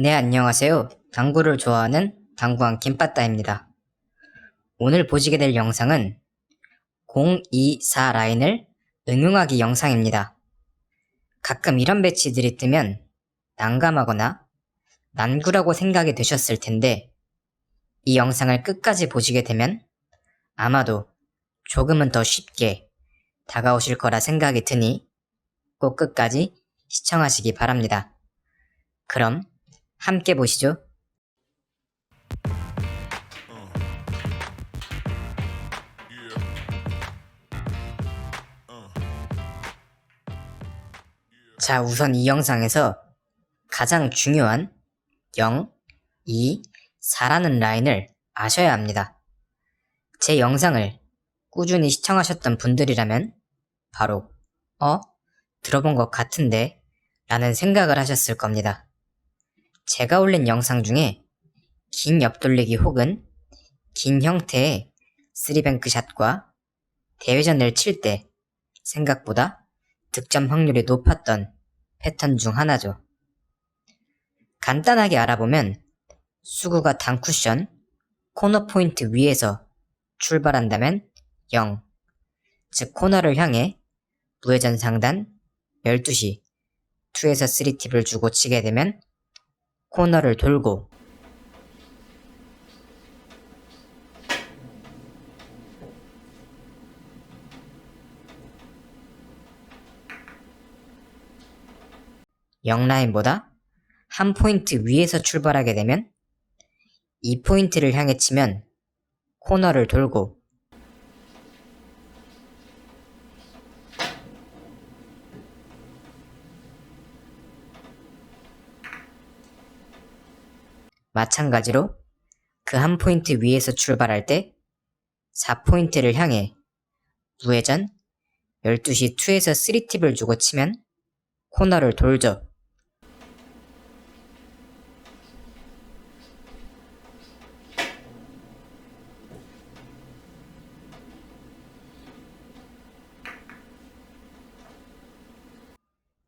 네, 안녕하세요. 당구를 좋아하는 당구왕 김빠따입니다. 오늘 보시게 될 영상은 024 라인을 응용하기 영상입니다. 가끔 이런 배치들이 뜨면 난감하거나 난구라고 생각이 되셨을 텐데 이 영상을 끝까지 보시게 되면 아마도 조금은 더 쉽게 다가오실 거라 생각이 드니 꼭 끝까지 시청하시기 바랍니다. 그럼 함께 보시죠. 자, 우선 이 영상에서 가장 중요한 0, 2, 4라는 라인을 아셔야 합니다. 제 영상을 꾸준히 시청하셨던 분들이라면 바로 어? 들어본 것 같은데 라는 생각을 하셨을 겁니다. 제가 올린 영상 중에 긴 옆돌리기 혹은 긴 형태의 쓰리뱅크 샷과 대회전을 칠 때 생각보다 득점 확률이 높았던 패턴 중 하나죠. 간단하게 알아보면 수구가 단쿠션, 코너 포인트 위에서 출발한다면 0, 즉 코너를 향해 무회전 상단 12시 2에서 3팁을 주고 치게 되면 코너를 돌고 영라인보다 한 포인트 위에서 출발하게 되면 이 포인트를 향해 치면 코너를 돌고 마찬가지로 그 한 포인트 위에서 출발할 때 4포인트를 향해 무회전 12시 2에서 3팁을 주고 치면 코너를 돌죠.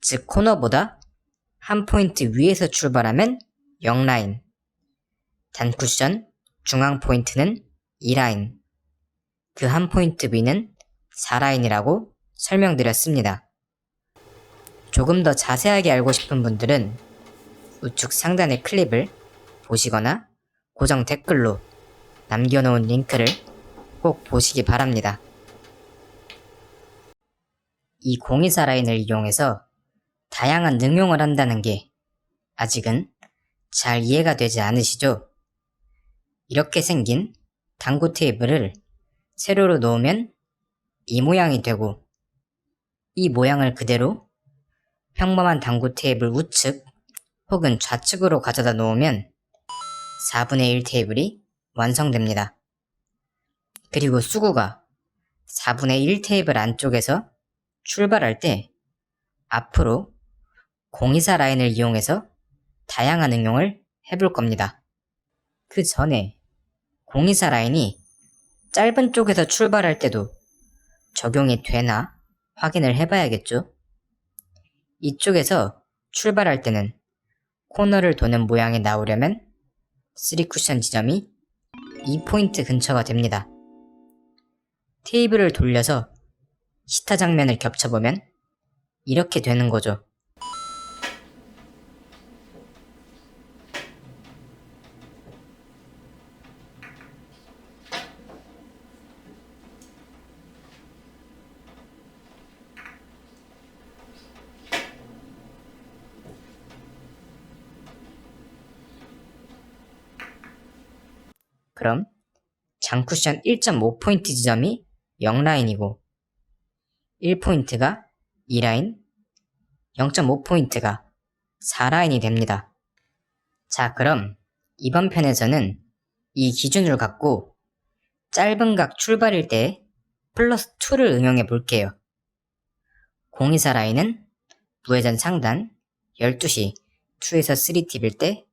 즉 코너보다 한 포인트 위에서 출발하면 0라인, 단쿠션 중앙 포인트는 2라인, 그 한 포인트 위는 4라인이라고 설명드렸습니다. 조금 더 자세하게 알고 싶은 분들은 우측 상단의 클립을 보시거나 고정 댓글로 남겨놓은 링크를 꼭 보시기 바랍니다. 이 024 라인을 이용해서 다양한 응용을 한다는 게 아직은 잘 이해가 되지 않으시죠? 이렇게 생긴 당구 테이블을 세로로 놓으면 이 모양이 되고 이 모양을 그대로 평범한 당구 테이블 우측 혹은 좌측으로 가져다 놓으면 4분의 1 테이블이 완성됩니다. 그리고 수구가 4분의 1 테이블 안쪽에서 출발할 때 앞으로 024 라인을 이용해서 다양한 응용을 해볼 겁니다. 그 전에 024 라인이 짧은 쪽에서 출발할 때도 적용이 되나 확인을 해봐야겠죠? 이쪽에서 출발할 때는 코너를 도는 모양이 나오려면 3쿠션 지점이 2포인트 근처가 됩니다. 테이블을 돌려서 시타 장면을 겹쳐보면 이렇게 되는 거죠. 그럼 장쿠션 1.5포인트 지점이 0라인이고 1포인트가 2라인, 0.5포인트가 4라인이 됩니다. 자, 그럼 이번 편에서는 이 기준을 갖고 짧은 각 출발일 때 플러스 2를 응용해 볼게요. 024 라인은 무회전 상단 12시 2에서 3팁일 때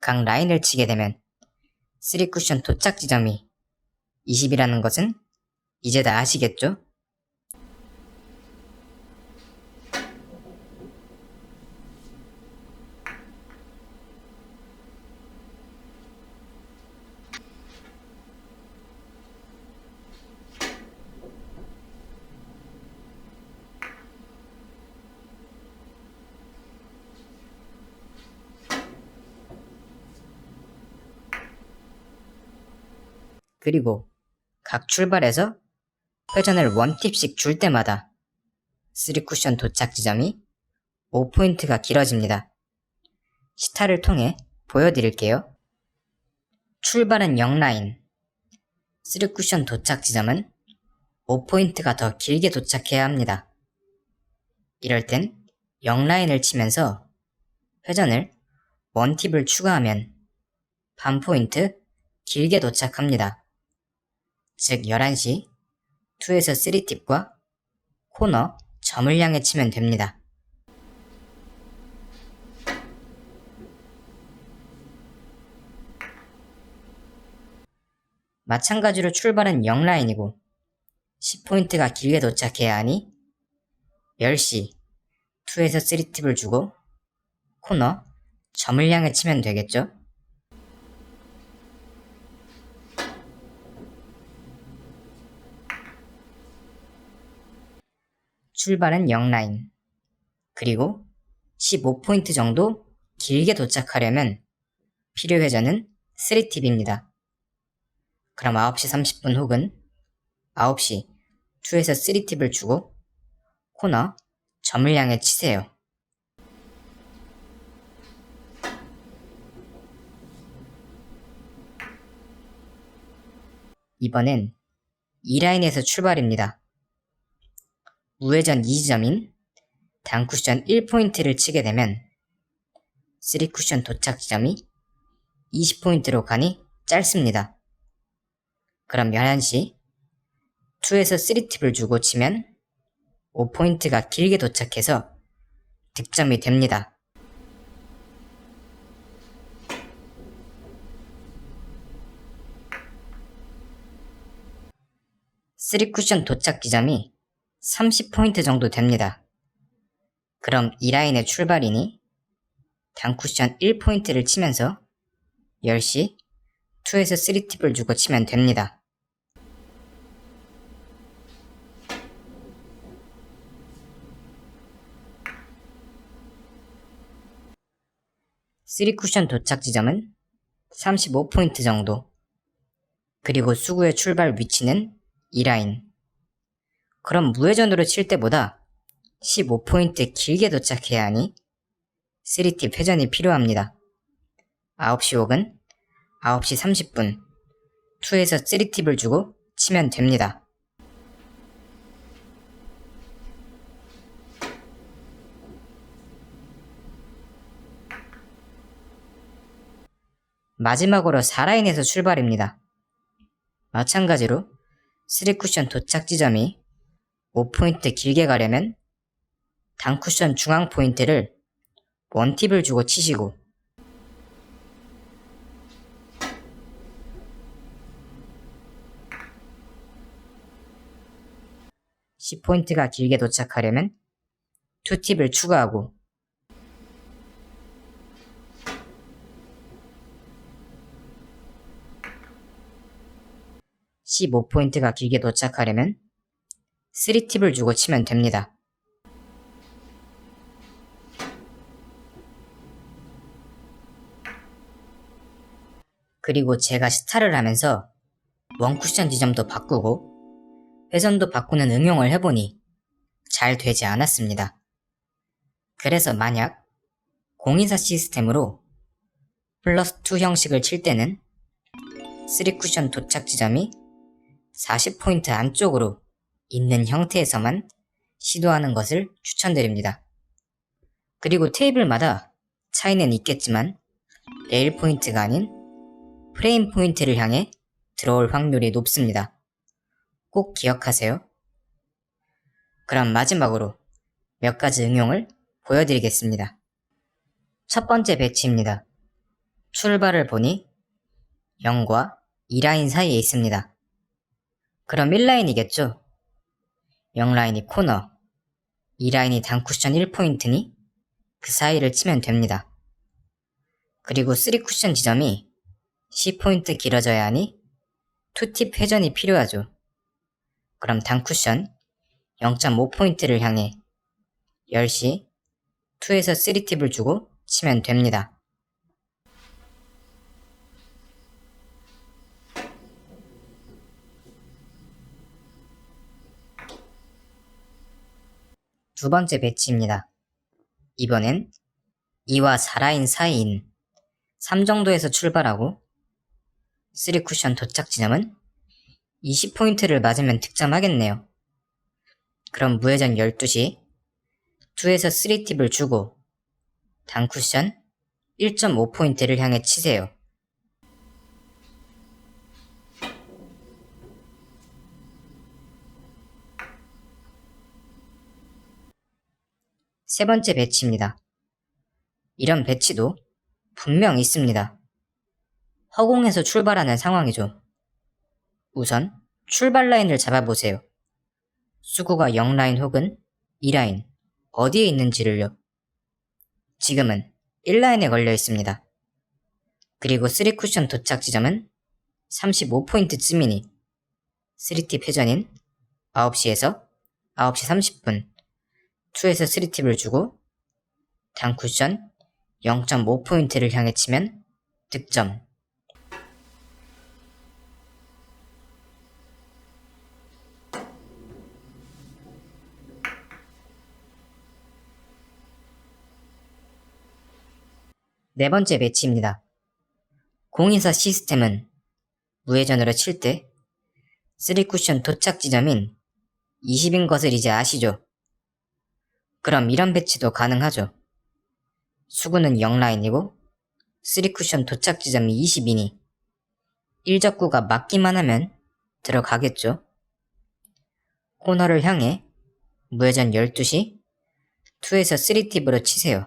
각 라인을 치게 되면 3쿠션 도착 지점이 20이라는 것은 이제 다 아시겠죠? 그리고 각 출발에서 회전을 원팁씩 줄 때마다 3쿠션 도착 지점이 5포인트가 길어집니다. 시타를 통해 보여드릴게요. 출발은 0라인, 3쿠션 도착 지점은 5포인트가 더 길게 도착해야 합니다. 이럴 땐 0라인을 치면서 회전을 원팁을 추가하면 반 포인트 길게 도착합니다. 즉 11시 2에서 3팁과 코너 점을 향해 치면 됩니다. 마찬가지로 출발은 0라인이고 10포인트가 길게 도착해야 하니 10시 2에서 3팁을 주고 코너 점을 향해 치면 되겠죠? 출발은 0라인. 그리고 15포인트 정도 길게 도착하려면 필요 회전은 3팁입니다. 그럼 9시 30분 혹은 9시 2에서 3팁을 주고 코너 점을 향해 치세요. 이번엔 2라인에서 출발입니다. 우회전 2지점인 단쿠션 1포인트를 치게 되면 3쿠션 도착 지점이 20포인트로 가니 짧습니다. 그럼 11시 2에서 3팁을 주고 치면 5포인트가 길게 도착해서 득점이 됩니다. 쓰리 쿠션 도착 지점이 30포인트 정도 됩니다. 그럼 이 라인의 출발이니 단쿠션 1포인트를 치면서 10시 2에서 3팁을 주고 치면 됩니다. 쓰리 쿠션 도착 지점은 35포인트 정도. 그리고 수구의 출발 위치는 이 라인. 그럼 무회전으로 칠 때보다 15포인트 길게 도착해야 하니 3팁 회전이 필요합니다. 9시 혹은 9시 30분 2에서 3팁을 주고 치면 됩니다. 마지막으로 4라인에서 출발입니다. 마찬가지로 3쿠션 도착 지점이 5포인트 길게 가려면 단쿠션 중앙 포인트를 원팁을 주고 치시고 10포인트가 길게 도착하려면 2팁을 추가하고 15포인트가 길게 도착하려면 3팁을 주고 치면 됩니다. 그리고 제가 스타를 하면서 원쿠션 지점도 바꾸고 회전도 바꾸는 응용을 해보니 잘 되지 않았습니다. 그래서 만약 공인사 시스템으로 플러스 2 형식을 칠 때는 3쿠션 도착 지점이 40포인트 안쪽으로 있는 형태에서만 시도하는 것을 추천드립니다. 그리고 테이블마다 차이는 있겠지만 레일 포인트가 아닌 프레임 포인트를 향해 들어올 확률이 높습니다. 꼭 기억하세요. 그럼 마지막으로 몇 가지 응용을 보여드리겠습니다. 첫 번째 배치입니다. 출발을 보니 0과 2라인 사이에 있습니다. 그럼 1라인이겠죠? 0라인이 코너, 2라인이 단쿠션 1포인트니 그 사이를 치면 됩니다. 그리고 3쿠션 지점이 10포인트 길어져야 하니 2팁 회전이 필요하죠. 그럼 단쿠션 0.5포인트를 향해 10시 2에서 3팁을 주고 치면 됩니다. 두 번째 배치입니다. 이번엔 2와 4라인 사이인 3 정도에서 출발하고 3 쿠션 도착 지점은 20포인트를 맞으면 득점하겠네요. 그럼 무회전 12시 2에서 3팁을 주고 단 쿠션 1.5포인트를 향해 치세요. 세 번째 배치입니다. 이런 배치도 분명 있습니다. 허공에서 출발하는 상황이죠. 우선 출발 라인을 잡아보세요. 수구가 0라인 혹은 2라인 어디에 있는지를요. 지금은 1라인에 걸려 있습니다. 그리고 3쿠션 도착 지점은 35포인트쯤이니 3팁 회전인 9시에서 9시 30분 2에서 3팁을 주고 단 쿠션 0.5포인트를 향해 치면 득점. 네 번째 배치입니다. 공인사 시스템은 무회전으로 칠 때 3쿠션 도착 지점인 20인 것을 이제 아시죠? 그럼 이런 배치도 가능하죠. 수구는 0라인이고 3쿠션 도착 지점이 20이니 1적구가 맞기만 하면 들어가겠죠. 코너를 향해 무회전 12시 2에서 3팁으로 치세요.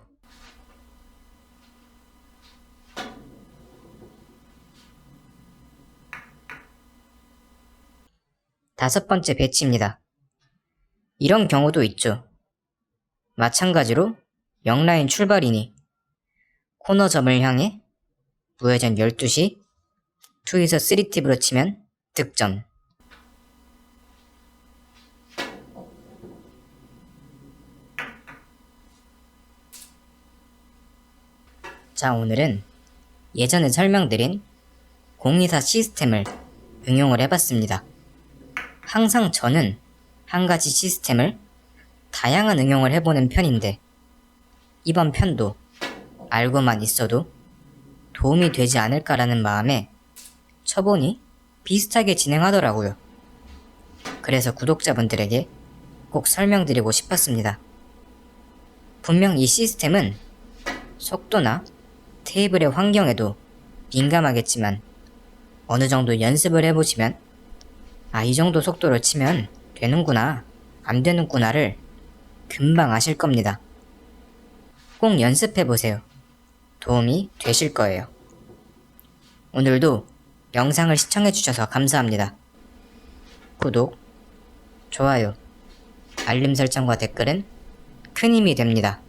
다섯 번째 배치입니다. 이런 경우도 있죠. 마찬가지로 0라인 출발이니 코너점을 향해 무회전 12시 2에서 3팁으로 치면 득점. 자, 오늘은 예전에 설명드린 공이사 시스템을 응용을 해봤습니다. 항상 저는 한 가지 시스템을 다양한 응용을 해보는 편인데, 이번 편도 알고만 있어도 도움이 되지 않을까라는 마음에 쳐보니 비슷하게 진행하더라고요. 그래서 구독자분들에게 꼭 설명드리고 싶었습니다. 분명 이 시스템은 속도나 테이블의 환경에도 민감하겠지만 어느 정도 연습을 해보시면 아, 이 정도 속도로 치면 되는구나, 안 되는구나를 금방 아실 겁니다. 꼭 연습해 보세요. 도움이 되실 거예요. 오늘도 영상을 시청해 주셔서 감사합니다. 구독, 좋아요, 알림 설정과 댓글은 큰 힘이 됩니다.